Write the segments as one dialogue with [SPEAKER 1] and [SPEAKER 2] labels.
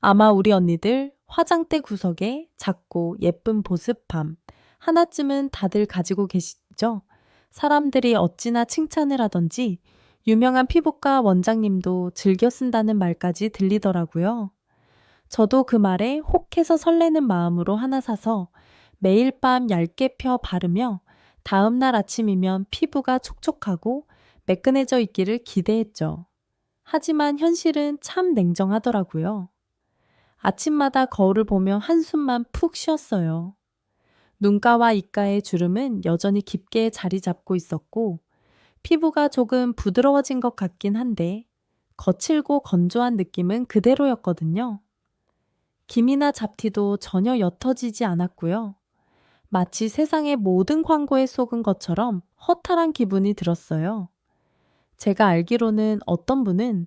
[SPEAKER 1] 아마 우리 언니들 화장대 구석에 작고 예쁜 보습함 하나쯤은 다들 가지고 계시죠? 사람들이 어찌나 칭찬을 하던지 유명한 피부과 원장님도 즐겨 쓴다는 말까지 들리더라고요. 저도 그 말에 혹해서 설레는 마음으로 하나 사서 매일 밤 얇게 펴 바르며 다음날 아침이면 피부가 촉촉하고 매끈해져 있기를 기대했죠. 하지만 현실은 참 냉정하더라고요. 아침마다 거울을 보며 한숨만 푹 쉬었어요. 눈가와 입가의 주름은 여전히 깊게 자리 잡고 있었고, 피부가 조금 부드러워진 것 같긴 한데, 거칠고 건조한 느낌은 그대로였거든요. 김이나 잡티도 전혀 옅어지지 않았고요. 마치 세상의 모든 광고에 속은 것처럼 허탈한 기분이 들었어요. 제가 알기로는 어떤 분은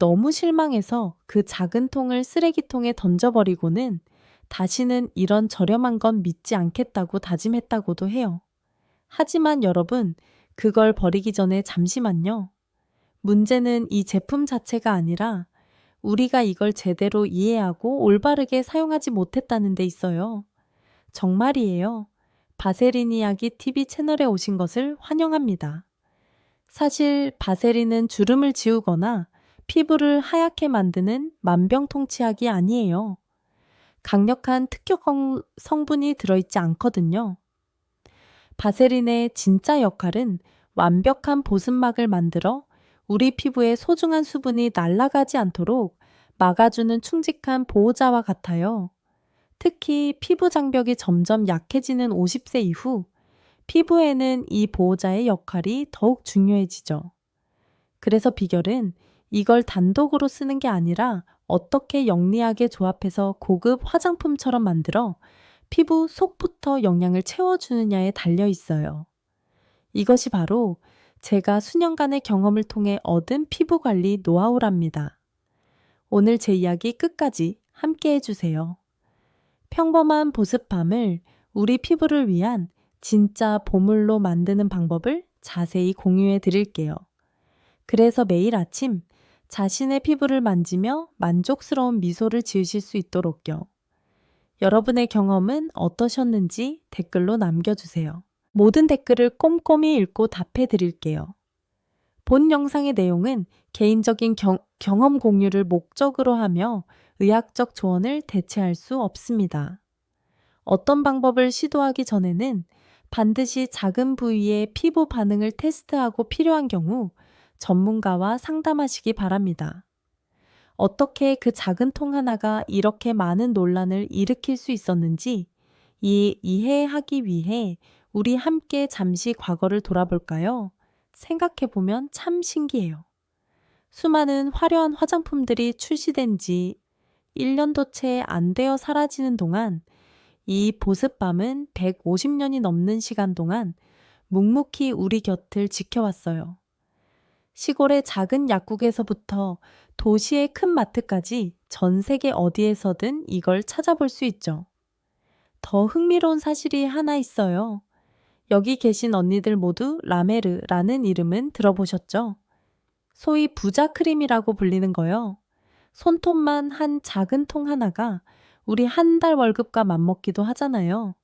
[SPEAKER 1] 너무 실망해서 그 작은 통을 쓰레기통에 던져버리고는 다시는 이런 저렴한 건 믿지 않겠다고 다짐했다고도 해요. 하지만 여러분, 그걸 버리기 전에 잠시만요. 문제는 이 제품 자체가 아니라 우리가 이걸 제대로 이해하고 올바르게 사용하지 못했다는 데 있어요. 정말이에요. 바세린 이야기 TV 채널에 오신 것을 환영합니다. 사실 바세린은 주름을 지우거나 피부를 하얗게 만드는 만병통치약이 아니에요. 강력한 특효 성분이 들어있지 않거든요. 바세린의 진짜 역할은 완벽한 보습막을 만들어 우리 피부의 소중한 수분이 날아가지 않도록 막아주는 충직한 보호자와 같아요. 특히 피부 장벽이 점점 약해지는 50세 이후 피부에는 이 보호자의 역할이 더욱 중요해지죠. 그래서 비결은 이걸 단독으로 쓰는 게 아니라 어떻게 영리하게 조합해서 고급 화장품처럼 만들어 피부 속부터 영양을 채워주느냐에 달려 있어요. 이것이 바로 제가 수년간의 경험을 통해 얻은 피부 관리 노하우랍니다. 오늘 제 이야기 끝까지 함께 해주세요. 평범한 보습밤을 우리 피부를 위한 진짜 보물로 만드는 방법을 자세히 공유해 드릴게요. 그래서 매일 아침 자신의 피부를 만지며 만족스러운 미소를 지으실 수 있도록요. 여러분의 경험은 어떠셨는지 댓글로 남겨주세요. 모든 댓글을 꼼꼼히 읽고 답해 드릴게요. 본 영상의 내용은 개인적인 경, 경험 공유를 목적으로 하며 의학적 조언을 대체할 수 없습니다. 어떤 방법을 시도하기 전에는 반드시 작은 부위의 피부 반응을 테스트하고 필요한 경우 전문가와 상담하시기 바랍니다. 어떻게 그 작은 통 하나가 이렇게 많은 논란을 일으킬 수 있었는지 이, 이해하기 위해 우리 함께 잠시 과거를 돌아볼까요? 생각해보면 참 신기해요. 수많은 화려한 화장품들이 출시된 지 1년도 채 안 되어 사라지는 동안 이 보습밤은 150년이 넘는 시간 동안 묵묵히 우리 곁을 지켜왔어요. 시골의 작은 약국에서부터 도시의 큰 마트까지 전 세계 어디에서든 이걸 찾아볼 수 있죠. 더 흥미로운 사실이 하나 있어요. 여기 계신 언니들 모두 라메르라는 이름은 들어보셨죠? 소위 부자 크림이라고 불리는 거요. 손톱만 한 작은 통 하나가 우리 한 달 월급과 맞먹기도 하잖아요.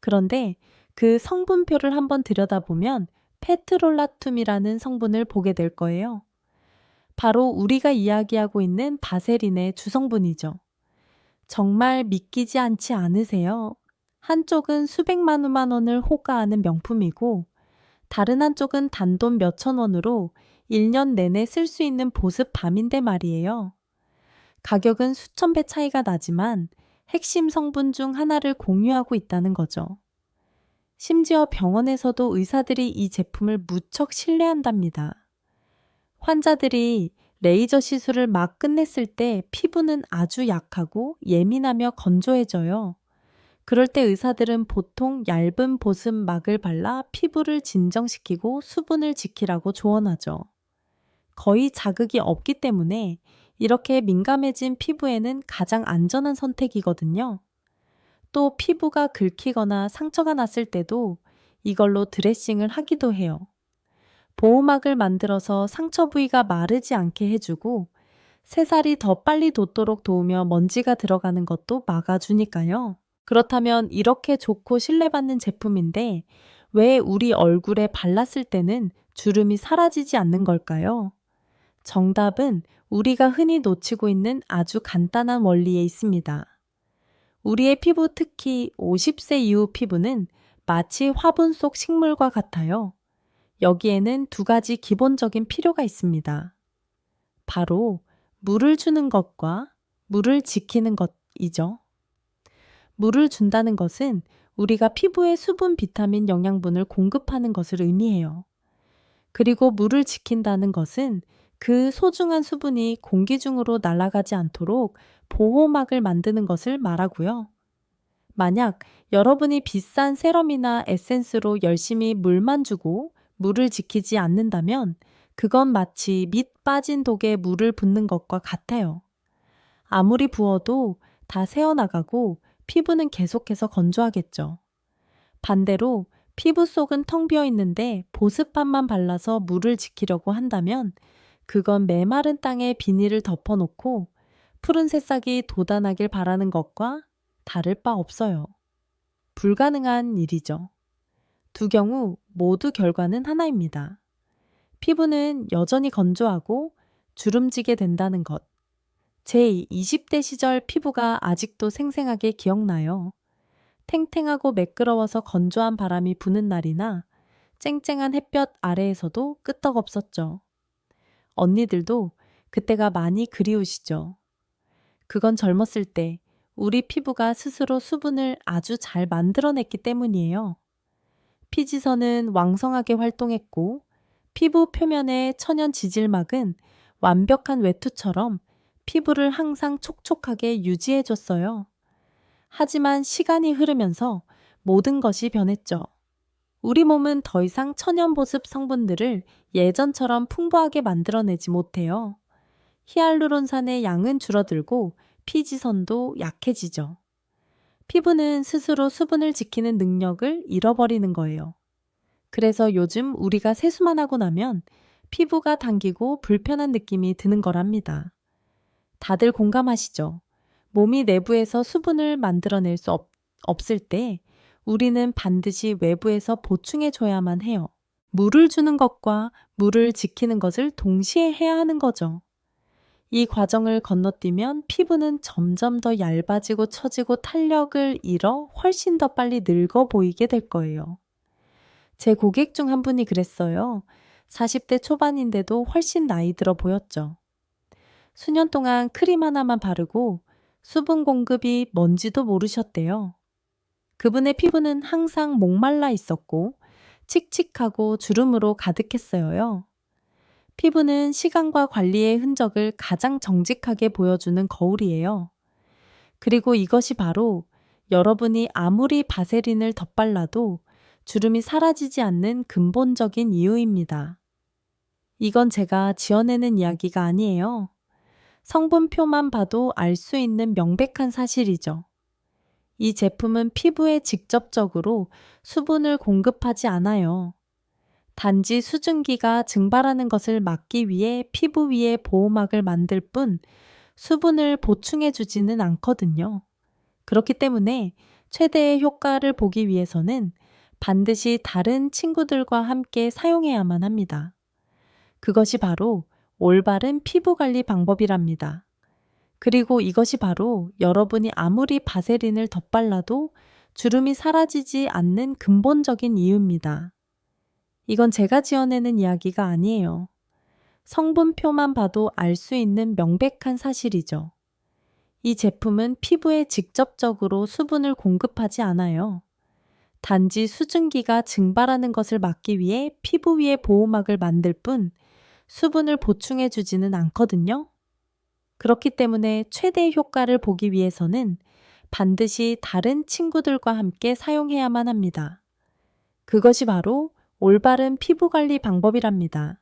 [SPEAKER 1] 그런데 그 성분표를 한번 들여다보면 페트롤라툼이라는 성분을 보게 될 거예요. 바로 우리가 이야기하고 있는 바세린의 주성분이죠. 정말 믿기지 않지 않으세요? 한쪽은 수백만 원을 호가하는 명품이고, 다른 한쪽은 단돈 몇천 원으로 1년 내내 쓸 수 있는 보습밤인데 말이에요. 가격은 수천 배 차이가 나지만 핵심 성분 중 하나를 공유하고 있다는 거죠. 심지어 병원에서도 의사들이 이 제품을 무척 신뢰한답니다. 환자들이 레이저 시술을 막 끝냈을 때 피부는 아주 약하고 예민하며 건조해져요. 그럴 때 의사들은 보통 얇은 보습막을 발라 피부를 진정시키고 수분을 지키라고 조언하죠. 거의 자극이 없기 때문에 이렇게 민감해진 피부에는 가장 안전한 선택이거든요. 또 피부가 긁히거나 상처가 났을 때도 이걸로 드레싱을 하기도 해요. 보호막을 만들어서 상처 부위가 마르지 않게 해주고 새살이 더 빨리 돋도록 도우며 먼지가 들어가는 것도 막아주니까요. 그렇다면 이렇게 좋고 신뢰받는 제품인데 왜 우리 얼굴에 발랐을 때는 주름이 사라지지 않는 걸까요? 정답은 우리가 흔히 놓치고 있는 아주 간단한 원리에 있습니다. 우리의 피부 특히 50세 이후 피부는 마치 화분 속 식물과 같아요. 여기에는 두 가지 기본적인 필요가 있습니다. 바로 물을 주는 것과 물을 지키는 것이죠. 물을 준다는 것은 우리가 피부에 수분, 비타민, 영양분을 공급하는 것을 의미해요. 그리고 물을 지킨다는 것은 그 소중한 수분이 공기 중으로 날아가지 않도록 보호막을 만드는 것을 말하고요. 만약 여러분이 비싼 세럼이나 에센스로 열심히 물만 주고 물을 지키지 않는다면 그건 마치 밑 빠진 독에 물을 붓는 것과 같아요. 아무리 부어도 다 새어나가고 피부는 계속해서 건조하겠죠. 반대로 피부 속은 텅 비어 있는데 보습함만 발라서 물을 지키려고 한다면 그건 메마른 땅에 비닐을 덮어놓고 푸른 새싹이 돋아나길 바라는 것과 다를 바 없어요. 불가능한 일이죠. 두 경우 모두 결과는 하나입니다. 피부는 여전히 건조하고 주름지게 된다는 것. 제 20대 시절 피부가 아직도 생생하게 기억나요. 탱탱하고 매끄러워서 건조한 바람이 부는 날이나 쨍쨍한 햇볕 아래에서도 끄떡없었죠. 언니들도 그때가 많이 그리우시죠. 그건 젊었을 때 우리 피부가 스스로 수분을 아주 잘 만들어냈기 때문이에요. 피지선은 왕성하게 활동했고 피부 표면의 천연 지질막은 완벽한 외투처럼 피부를 항상 촉촉하게 유지해줬어요. 하지만 시간이 흐르면서 모든 것이 변했죠. 우리 몸은 더 이상 천연 보습 성분들을 예전처럼 풍부하게 만들어내지 못해요. 히알루론산의 양은 줄어들고 피지선도 약해지죠. 피부는 스스로 수분을 지키는 능력을 잃어버리는 거예요. 그래서 요즘 우리가 세수만 하고 나면 피부가 당기고 불편한 느낌이 드는 거랍니다. 다들 공감하시죠? 몸이 내부에서 수분을 만들어낼 수 없, 없을 때 우리는 반드시 외부에서 보충해 줘야만 해요. 물을 주는 것과 물을 지키는 것을 동시에 해야 하는 거죠. 이 과정을 건너뛰면 피부는 점점 더 얇아지고 처지고 탄력을 잃어 훨씬 더 빨리 늙어 보이게 될 거예요. 제 고객 중 한 분이 그랬어요. 40대 초반인데도 훨씬 나이 들어 보였죠. 수년 동안 크림 하나만 바르고 수분 공급이 뭔지도 모르셨대요. 그분의 피부는 항상 목말라 있었고 칙칙하고 주름으로 가득했어요. 피부는 시간과 관리의 흔적을 가장 정직하게 보여주는 거울이에요. 그리고 이것이 바로 여러분이 아무리 바세린을 덧발라도 주름이 사라지지 않는 근본적인 이유입니다. 이건 제가 지어내는 이야기가 아니에요. 성분표만 봐도 알 수 있는 명백한 사실이죠. 이 제품은 피부에 직접적으로 수분을 공급하지 않아요. 단지 수증기가 증발하는 것을 막기 위해 피부 위에 보호막을 만들 뿐 수분을 보충해 주지는 않거든요. 그렇기 때문에 최대의 효과를 보기 위해서는 반드시 다른 친구들과 함께 사용해야만 합니다. 그것이 바로 올바른 피부 관리 방법이랍니다. 그리고 이것이 바로 여러분이 아무리 바세린을 덧발라도 주름이 사라지지 않는 근본적인 이유입니다. 이건 제가 지어내는 이야기가 아니에요. 성분표만 봐도 알 수 있는 명백한 사실이죠. 이 제품은 피부에 직접적으로 수분을 공급하지 않아요. 단지 수증기가 증발하는 것을 막기 위해 피부 위에 보호막을 만들 뿐 수분을 보충해 주지는 않거든요. 그렇기 때문에 최대 효과를 보기 위해서는 반드시 다른 친구들과 함께 사용해야만 합니다. 그것이 바로 올바른 피부 관리 방법이랍니다.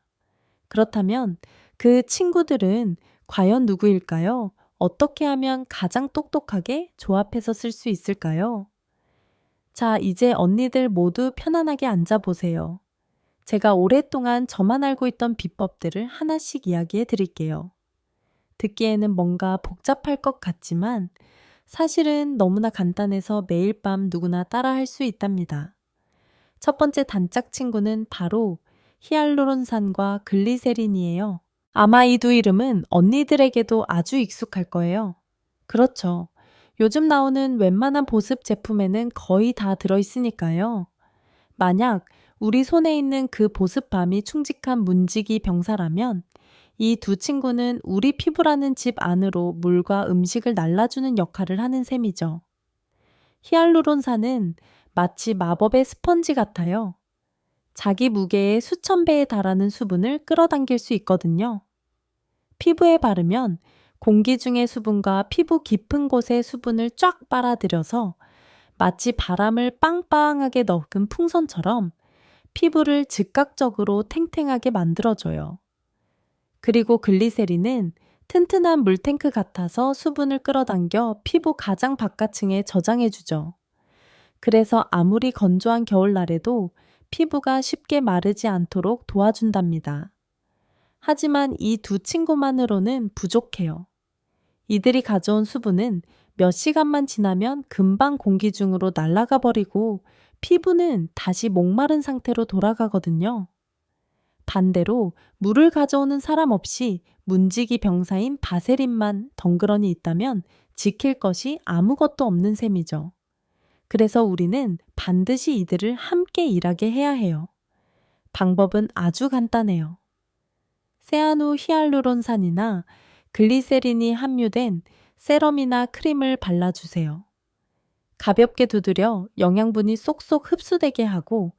[SPEAKER 1] 그렇다면 그 친구들은 과연 누구일까요? 어떻게 하면 가장 똑똑하게 조합해서 쓸 수 있을까요? 자, 이제 언니들 모두 편안하게 앉아보세요. 제가 오랫동안 저만 알고 있던 비법들을 하나씩 이야기해 드릴게요. 듣기에는 뭔가 복잡할 것 같지만 사실은 너무나 간단해서 매일 밤 누구나 따라 할 수 있답니다. 첫 번째 단짝 친구는 바로 히알루론산과 글리세린이에요. 아마 이 두 이름은 언니들에게도 아주 익숙할 거예요. 그렇죠. 요즘 나오는 웬만한 보습 제품에는 거의 다 들어있으니까요. 만약 우리 손에 있는 그 보습밤이 충직한 문지기 병사라면 이 두 친구는 우리 피부라는 집 안으로 물과 음식을 날라주는 역할을 하는 셈이죠. 히알루론산은 마치 마법의 스펀지 같아요. 자기 무게의 수천 배에 달하는 수분을 끌어당길 수 있거든요. 피부에 바르면 공기 중의 수분과 피부 깊은 곳의 수분을 쫙 빨아들여서 마치 바람을 빵빵하게 넣은 풍선처럼 피부를 즉각적으로 탱탱하게 만들어줘요. 그리고 글리세린은 튼튼한 물탱크 같아서 수분을 끌어당겨 피부 가장 바깥층에 저장해주죠. 그래서 아무리 건조한 겨울날에도 피부가 쉽게 마르지 않도록 도와준답니다. 하지만 이 두 친구만으로는 부족해요. 이들이 가져온 수분은 몇 시간만 지나면 금방 공기 중으로 날아가 버리고 피부는 다시 목마른 상태로 돌아가거든요. 반대로 물을 가져오는 사람 없이 문지기 병사인 바세린만 덩그러니 있다면 지킬 것이 아무것도 없는 셈이죠. 그래서 우리는 반드시 이들을 함께 일하게 해야 해요. 방법은 아주 간단해요. 세아누 히알루론산이나 글리세린이 함유된 세럼이나 크림을 발라주세요. 가볍게 두드려 영양분이 쏙쏙 흡수되게 하고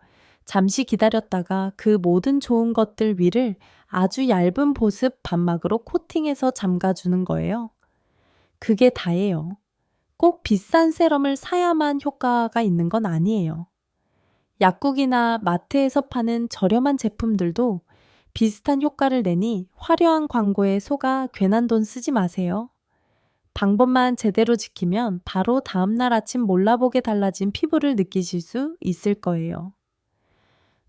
[SPEAKER 1] 잠시 기다렸다가 그 모든 좋은 것들 위를 아주 얇은 보습 반막으로 코팅해서 잠가주는 거예요. 그게 다예요. 꼭 비싼 세럼을 사야만 효과가 있는 건 아니에요. 약국이나 마트에서 파는 저렴한 제품들도 비슷한 효과를 내니 화려한 광고에 속아 괜한 돈 쓰지 마세요. 방법만 제대로 지키면 바로 다음날 아침 몰라보게 달라진 피부를 느끼실 수 있을 거예요.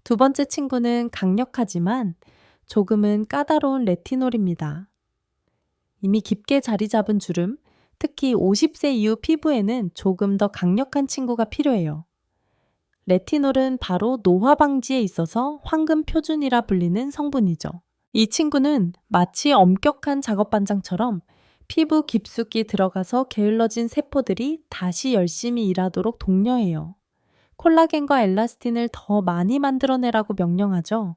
[SPEAKER 1] 두 번째 친구는 강력하지만 조금은 까다로운 레티놀입니다. 이미 깊게 자리 잡은 주름, 특히 50세 이후 피부에는 조금 더 강력한 친구가 필요해요. 레티놀은 바로 노화 방지에 있어서 황금 표준이라 불리는 성분이죠. 이 친구는 마치 엄격한 작업 반장처럼 피부 깊숙이 들어가서 게을러진 세포들이 다시 열심히 일하도록 독려해요. 콜라겐과 엘라스틴을 더 많이 만들어내라고 명령하죠.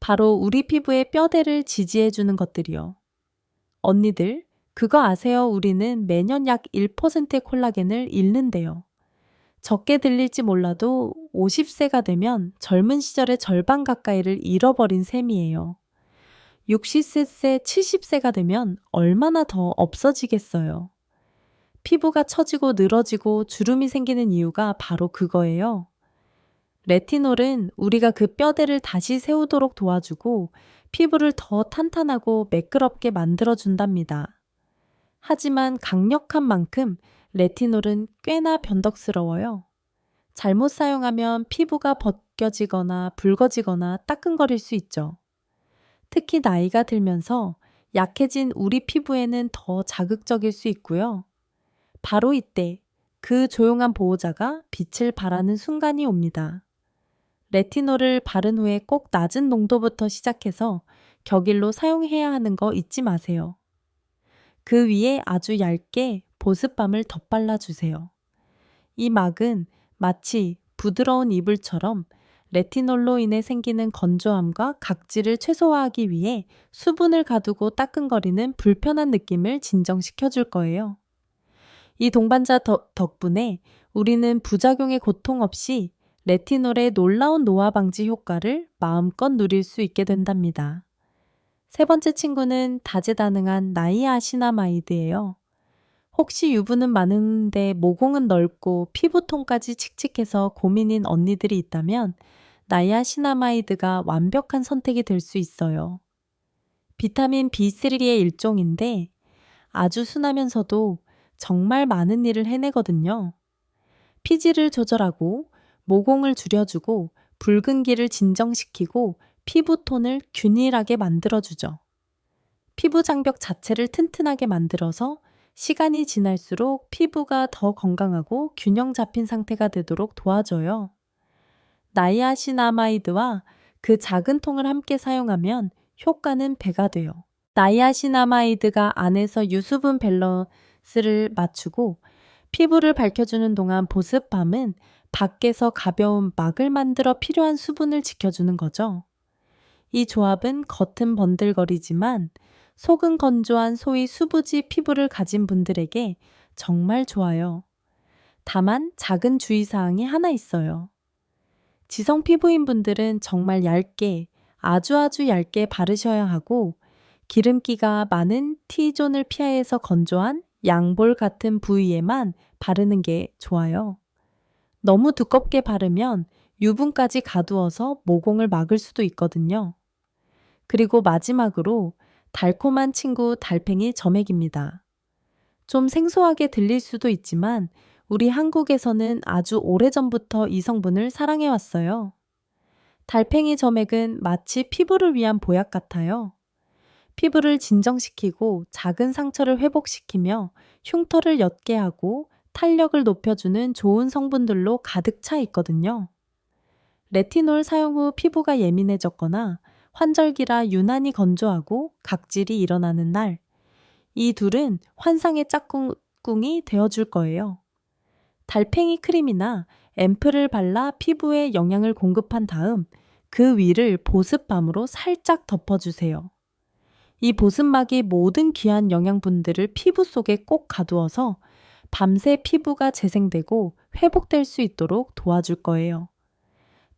[SPEAKER 1] 바로 우리 피부의 뼈대를 지지해주는 것들이요. 언니들, 그거 아세요? 우리는 매년 약 1%의 콜라겐을 잃는데요. 적게 들릴지 몰라도 50세가 되면 젊은 시절의 절반 가까이를 잃어버린 셈이에요. 60세, 70세가 되면 얼마나 더 없어지겠어요. 피부가 처지고 늘어지고 주름이 생기는 이유가 바로 그거예요. 레티놀은 우리가 그 뼈대를 다시 세우도록 도와주고 피부를 더 탄탄하고 매끄럽게 만들어준답니다. 하지만 강력한 만큼 레티놀은 꽤나 변덕스러워요. 잘못 사용하면 피부가 벗겨지거나 붉어지거나 따끔거릴 수 있죠. 특히 나이가 들면서 약해진 우리 피부에는 더 자극적일 수 있고요. 바로 이때 그 조용한 보호자가 빛을 발하는 순간이 옵니다. 레티놀을 바른 후에 꼭 낮은 농도부터 시작해서 격일로 사용해야 하는 거 잊지 마세요. 그 위에 아주 얇게 보습밤을 덧발라 주세요. 이 막은 마치 부드러운 이불처럼 레티놀로 인해 생기는 건조함과 각질을 최소화하기 위해 수분을 가두고 따끔거리는 불편한 느낌을 진정시켜 줄 거예요. 이 동반자 덕분에 우리는 부작용의 고통 없이 레티놀의 놀라운 노화 방지 효과를 마음껏 누릴 수 있게 된답니다. 세 번째 친구는 다재다능한 나이아시나마이드예요. 혹시 유분은 많은데 모공은 넓고 피부톤까지 칙칙해서 고민인 언니들이 있다면 나이아시나마이드가 완벽한 선택이 될 수 있어요. 비타민 B3의 일종인데 아주 순하면서도 정말 많은 일을 해내거든요. 피지를 조절하고 모공을 줄여주고 붉은기를 진정시키고 피부톤을 균일하게 만들어주죠. 피부 장벽 자체를 튼튼하게 만들어서 시간이 지날수록 피부가 더 건강하고 균형 잡힌 상태가 되도록 도와줘요. 나이아시나마이드와 그 작은 통을 함께 사용하면 효과는 배가 돼요. 나이아시나마이드가 안에서 유수분 밸런스 를 맞추고 피부를 밝혀주는 동안 보습밤은 밖에서 가벼운 막을 만들어 필요한 수분을 지켜주는 거죠. 이 조합은 겉은 번들거리지만 속은 건조한 소위 수부지 피부를 가진 분들에게 정말 좋아요. 다만 작은 주의사항이 하나 있어요. 지성 피부인 분들은 정말 얇게, 아주 아주 얇게 바르셔야 하고 기름기가 많은 T존을 피하여서 건조한 양볼 같은 부위에만 바르는 게 좋아요. 너무 두껍게 바르면 유분까지 가두어서 모공을 막을 수도 있거든요. 그리고 마지막으로 달콤한 친구 달팽이 점액입니다. 좀 생소하게 들릴 수도 있지만 우리 한국에서는 아주 오래전부터 이 성분을 사랑해왔어요. 달팽이 점액은 마치 피부를 위한 보약 같아요. 피부를 진정시키고 작은 상처를 회복시키며 흉터를 옅게 하고 탄력을 높여주는 좋은 성분들로 가득 차 있거든요. 레티놀 사용 후 피부가 예민해졌거나 환절기라 유난히 건조하고 각질이 일어나는 날, 이 둘은 환상의 짝꿍이 되어줄 거예요. 달팽이 크림이나 앰플을 발라 피부에 영양을 공급한 다음 그 위를 보습밤으로 살짝 덮어주세요. 이 보습막이 모든 귀한 영양분들을 피부 속에 꼭 가두어서 밤새 피부가 재생되고 회복될 수 있도록 도와줄 거예요.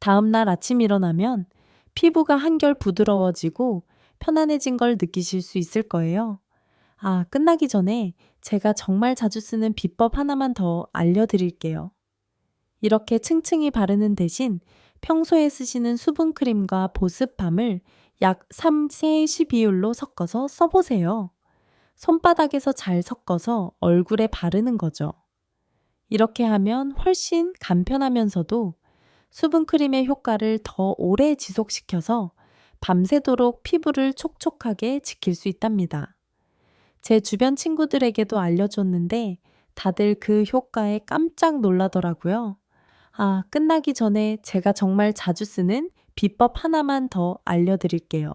[SPEAKER 1] 다음날 아침 일어나면 피부가 한결 부드러워지고 편안해진 걸 느끼실 수 있을 거예요. 아, 끝나기 전에 제가 정말 자주 쓰는 비법 하나만 더 알려드릴게요. 이렇게 층층이 바르는 대신 평소에 쓰시는 수분크림과 보습밤을 약 3세 비율로 섞어서 써보세요. 손바닥에서 잘 섞어서 얼굴에 바르는 거죠. 이렇게 하면 훨씬 간편하면서도 수분크림의 효과를 더 오래 지속시켜서 밤새도록 피부를 촉촉하게 지킬 수 있답니다. 제 주변 친구들에게도 알려줬는데 다들 그 효과에 깜짝 놀라더라고요. 아, 끝나기 전에 제가 정말 자주 쓰는 비법 하나만 더 알려드릴게요.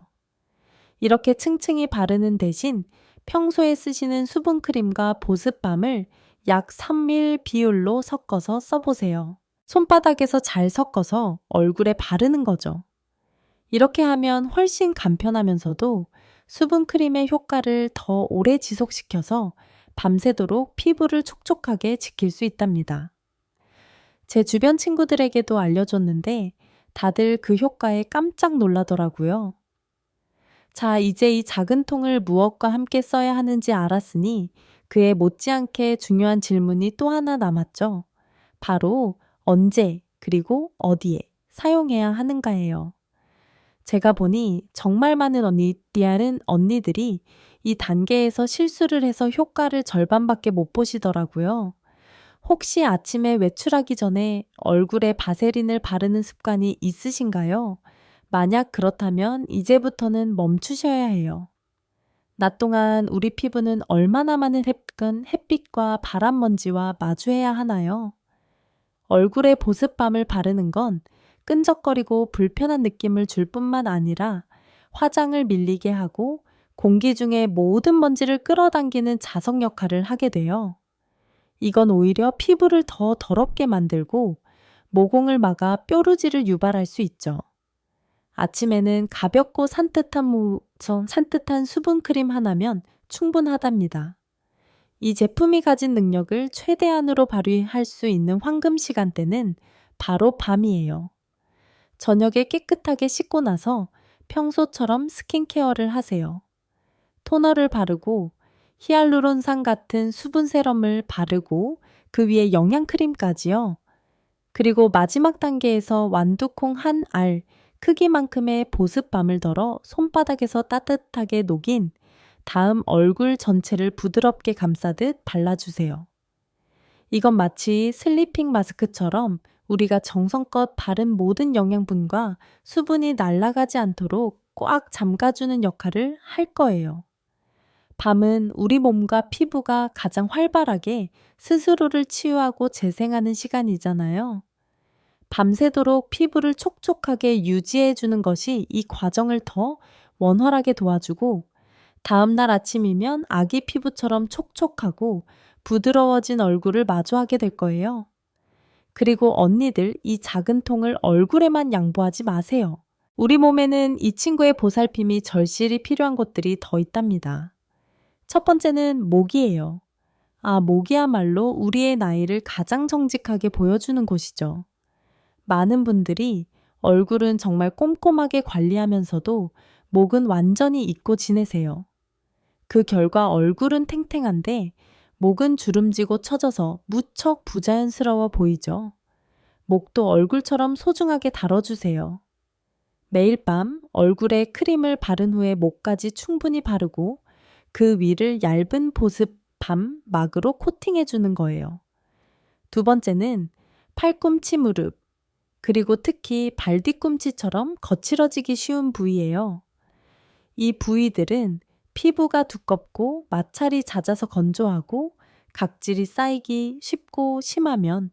[SPEAKER 1] 이렇게 층층이 바르는 대신 평소에 쓰시는 수분크림과 보습밤을 약 3밀 비율로 섞어서 써보세요. 손바닥에서 잘 섞어서 얼굴에 바르는 거죠. 이렇게 하면 훨씬 간편하면서도 수분크림의 효과를 더 오래 지속시켜서 밤새도록 피부를 촉촉하게 지킬 수 있답니다. 제 주변 친구들에게도 알려줬는데 다들 그 효과에 깜짝 놀라더라고요. 자, 이제 이 작은 통을 무엇과 함께 써야 하는지 알았으니 그에 못지않게 중요한 질문이 또 하나 남았죠. 바로 언제 그리고 어디에 사용해야 하는가예요. 제가 보니 정말 많은 언니, 리알은 언니들이 이 단계에서 실수를 해서 효과를 절반밖에 못 보시더라고요. 혹시 아침에 외출하기 전에 얼굴에 바세린을 바르는 습관이 있으신가요? 만약 그렇다면 이제부터는 멈추셔야 해요. 낮 동안 우리 피부는 얼마나 많은 햇빛과 바람 먼지와 마주해야 하나요? 얼굴에 보습밤을 바르는 건 끈적거리고 불편한 느낌을 줄 뿐만 아니라 화장을 밀리게 하고 공기 중에 모든 먼지를 끌어당기는 자석 역할을 하게 돼요. 이건 오히려 피부를 더 더럽게 만들고 모공을 막아 뾰루지를 유발할 수 있죠. 아침에는 가볍고 산뜻한, 무, 산뜻한 수분크림 하나면 충분하답니다. 이 제품이 가진 능력을 최대한으로 발휘할 수 있는 황금 시간대는 바로 밤이에요. 저녁에 깨끗하게 씻고 나서 평소처럼 스킨케어를 하세요. 토너를 바르고 히알루론산 같은 수분 세럼을 바르고 그 위에 영양크림까지요. 그리고 마지막 단계에서 완두콩 한 알 크기만큼의 보습밤을 덜어 손바닥에서 따뜻하게 녹인 다음 얼굴 전체를 부드럽게 감싸듯 발라주세요. 이건 마치 슬리핑 마스크처럼 우리가 정성껏 바른 모든 영양분과 수분이 날아가지 않도록 꽉 잠가주는 역할을 할 거예요. 밤은 우리 몸과 피부가 가장 활발하게 스스로를 치유하고 재생하는 시간이잖아요. 밤새도록 피부를 촉촉하게 유지해주는 것이 이 과정을 더 원활하게 도와주고 다음날 아침이면 아기 피부처럼 촉촉하고 부드러워진 얼굴을 마주하게 될 거예요. 그리고 언니들 이 작은 통을 얼굴에만 양보하지 마세요. 우리 몸에는 이 친구의 보살핌이 절실히 필요한 곳들이 더 있답니다. 첫 번째는 목이에요. 아, 목이야말로 우리의 나이를 가장 정직하게 보여주는 곳이죠. 많은 분들이 얼굴은 정말 꼼꼼하게 관리하면서도 목은 완전히 잊고 지내세요. 그 결과 얼굴은 탱탱한데 목은 주름지고 처져서 무척 부자연스러워 보이죠. 목도 얼굴처럼 소중하게 다뤄주세요. 매일 밤 얼굴에 크림을 바른 후에 목까지 충분히 바르고 그 위를 얇은 보습 밤 막으로 코팅해 주는 거예요. 두 번째는 팔꿈치 무릎, 그리고 특히 발 뒤꿈치처럼 거칠어지기 쉬운 부위예요. 이 부위들은 피부가 두껍고 마찰이 잦아서 건조하고 각질이 쌓이기 쉽고 심하면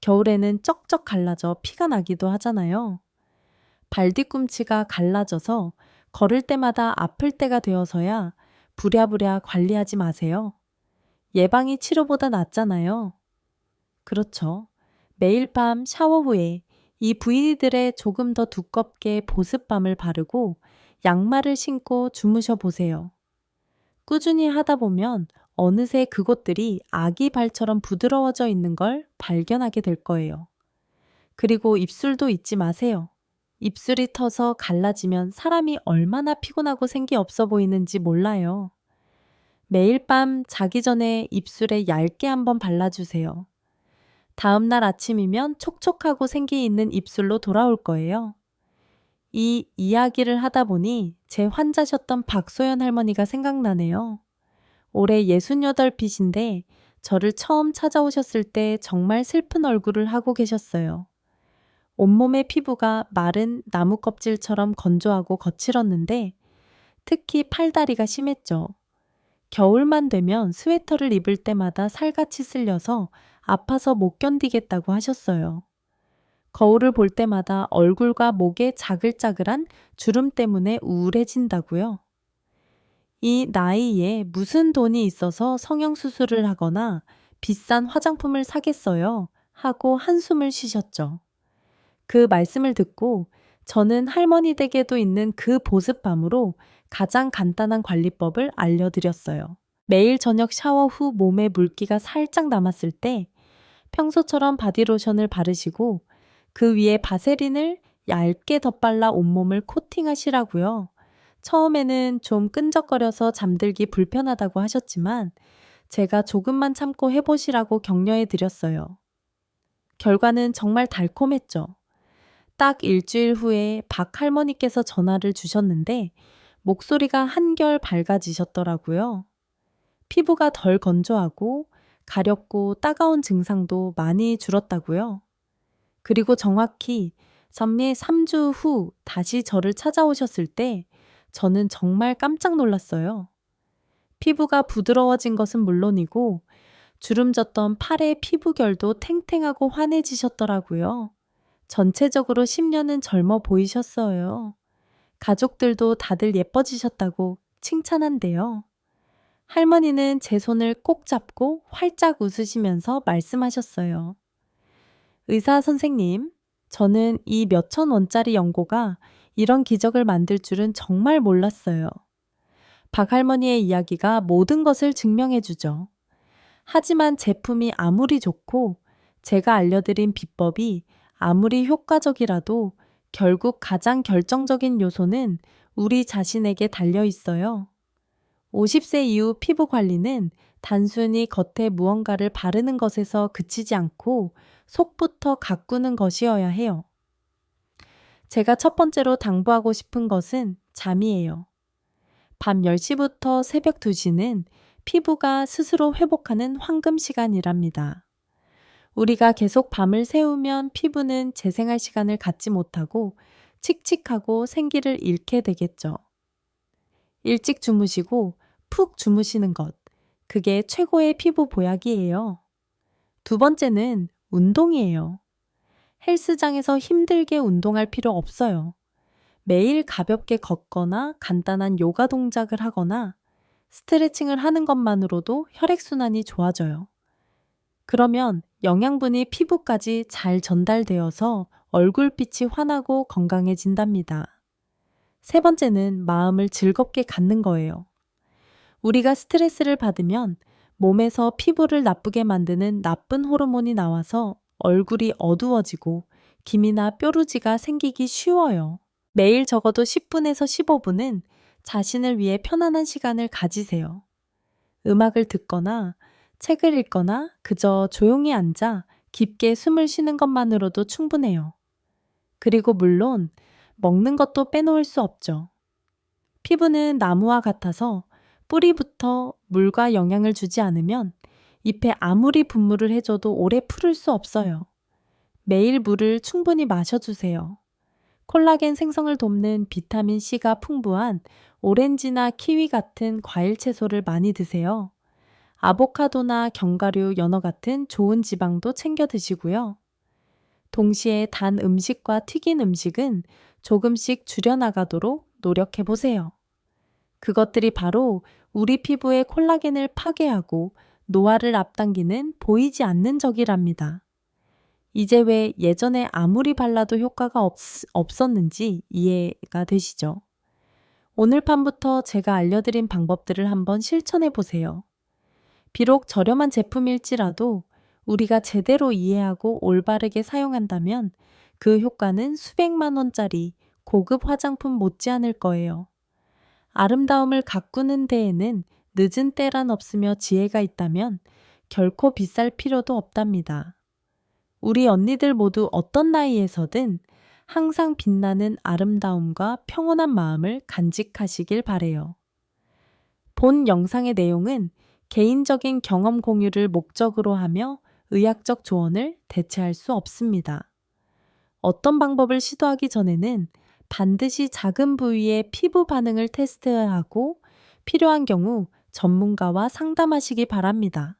[SPEAKER 1] 겨울에는 쩍쩍 갈라져 피가 나기도 하잖아요. 발 뒤꿈치가 갈라져서 걸을 때마다 아플 때가 되어서야 부랴부랴 관리하지 마세요. 예방이 치료보다 낫잖아요. 그렇죠. 매일 밤 샤워 후에 이 부위들에 조금 더 두껍게 보습밤을 바르고 양말을 신고 주무셔 보세요. 꾸준히 하다 보면 어느새 그곳들이 아기 발처럼 부드러워져 있는 걸 발견하게 될 거예요. 그리고 입술도 잊지 마세요. 입술이 터서 갈라지면 사람이 얼마나 피곤하고 생기 없어 보이는지 몰라요. 매일 밤 자기 전에 입술에 얇게 한번 발라주세요. 다음날 아침이면 촉촉하고 생기 있는 입술로 돌아올 거예요. 이 이야기를 하다 보니 제 환자셨던 박소연 할머니가 생각나네요. 올해 68빛인데 저를 처음 찾아오셨을 때 정말 슬픈 얼굴을 하고 계셨어요. 온몸의 피부가 마른 나무 껍질처럼 건조하고 거칠었는데 특히 팔다리가 심했죠. 겨울만 되면 스웨터를 입을 때마다 살같이 쓸려서 아파서 못 견디겠다고 하셨어요. 거울을 볼 때마다 얼굴과 목에 자글자글한 주름 때문에 우울해진다고요. 이 나이에 무슨 돈이 있어서 성형수술을 하거나 비싼 화장품을 사겠어요? 하고 한숨을 쉬셨죠. 그 말씀을 듣고 저는 할머니 댁에도 있는 그 보습밤으로 가장 간단한 관리법을 알려드렸어요. 매일 저녁 샤워 후 몸에 물기가 살짝 남았을 때 평소처럼 바디로션을 바르시고 그 위에 바세린을 얇게 덧발라 온몸을 코팅하시라고요. 처음에는 좀 끈적거려서 잠들기 불편하다고 하셨지만 제가 조금만 참고 해보시라고 격려해 드렸어요. 결과는 정말 달콤했죠. 딱 일주일 후에 박 할머니께서 전화를 주셨는데 목소리가 한결 밝아지셨더라고요. 피부가 덜 건조하고 가렵고 따가운 증상도 많이 줄었다고요. 그리고 정확히 선미 3주 후 다시 저를 찾아오셨을 때 저는 정말 깜짝 놀랐어요. 피부가 부드러워진 것은 물론이고 주름졌던 팔의 피부결도 탱탱하고 환해지셨더라고요. 전체적으로 10년은 젊어 보이셨어요. 가족들도 다들 예뻐지셨다고 칭찬한대요. 할머니는 제 손을 꼭 잡고 활짝 웃으시면서 말씀하셨어요. 의사 선생님, 저는 이 몇천 원짜리 연고가 이런 기적을 만들 줄은 정말 몰랐어요. 박 할머니의 이야기가 모든 것을 증명해 주죠. 하지만 제품이 아무리 좋고 제가 알려드린 비법이 아무리 효과적이라도 결국 가장 결정적인 요소는 우리 자신에게 달려 있어요. 50세 이후 피부 관리는 단순히 겉에 무언가를 바르는 것에서 그치지 않고 속부터 가꾸는 것이어야 해요. 제가 첫 번째로 당부하고 싶은 것은 잠이에요. 밤 10시부터 새벽 2시는 피부가 스스로 회복하는 황금 시간이랍니다. 우리가 계속 밤을 새우면 피부는 재생할 시간을 갖지 못하고 칙칙하고 생기를 잃게 되겠죠. 일찍 주무시고 푹 주무시는 것. 그게 최고의 피부 보약이에요. 두 번째는 운동이에요. 헬스장에서 힘들게 운동할 필요 없어요. 매일 가볍게 걷거나 간단한 요가 동작을 하거나 스트레칭을 하는 것만으로도 혈액순환이 좋아져요. 그러면 영양분이 피부까지 잘 전달되어서 얼굴빛이 환하고 건강해진답니다. 세 번째는 마음을 즐겁게 갖는 거예요. 우리가 스트레스를 받으면 몸에서 피부를 나쁘게 만드는 나쁜 호르몬이 나와서 얼굴이 어두워지고 김이나 뾰루지가 생기기 쉬워요. 매일 적어도 10분에서 15분은 자신을 위해 편안한 시간을 가지세요. 음악을 듣거나 책을 읽거나 그저 조용히 앉아 깊게 숨을 쉬는 것만으로도 충분해요. 그리고 물론 먹는 것도 빼놓을 수 없죠. 피부는 나무와 같아서 뿌리부터 물과 영양을 주지 않으면 잎에 아무리 분무를 해줘도 오래 푸를 수 없어요. 매일 물을 충분히 마셔주세요. 콜라겐 생성을 돕는 비타민 C가 풍부한 오렌지나 키위 같은 과일 채소를 많이 드세요. 아보카도나 견과류, 연어 같은 좋은 지방도 챙겨 드시고요. 동시에 단 음식과 튀긴 음식은 조금씩 줄여나가도록 노력해 보세요. 그것들이 바로 우리 피부의 콜라겐을 파괴하고 노화를 앞당기는 보이지 않는 적이랍니다. 이제 왜 예전에 아무리 발라도 효과가 없, 없었는지 이해가 되시죠? 오늘 밤부터 제가 알려드린 방법들을 한번 실천해 보세요. 비록 저렴한 제품일지라도 우리가 제대로 이해하고 올바르게 사용한다면 그 효과는 수백만 원짜리 고급 화장품 못지않을 거예요. 아름다움을 가꾸는 데에는 늦은 때란 없으며 지혜가 있다면 결코 비쌀 필요도 없답니다. 우리 언니들 모두 어떤 나이에서든 항상 빛나는 아름다움과 평온한 마음을 간직하시길 바래요. 본 영상의 내용은 개인적인 경험 공유를 목적으로 하며 의학적 조언을 대체할 수 없습니다. 어떤 방법을 시도하기 전에는 반드시 작은 부위의 피부 반응을 테스트하고 필요한 경우 전문가와 상담하시기 바랍니다.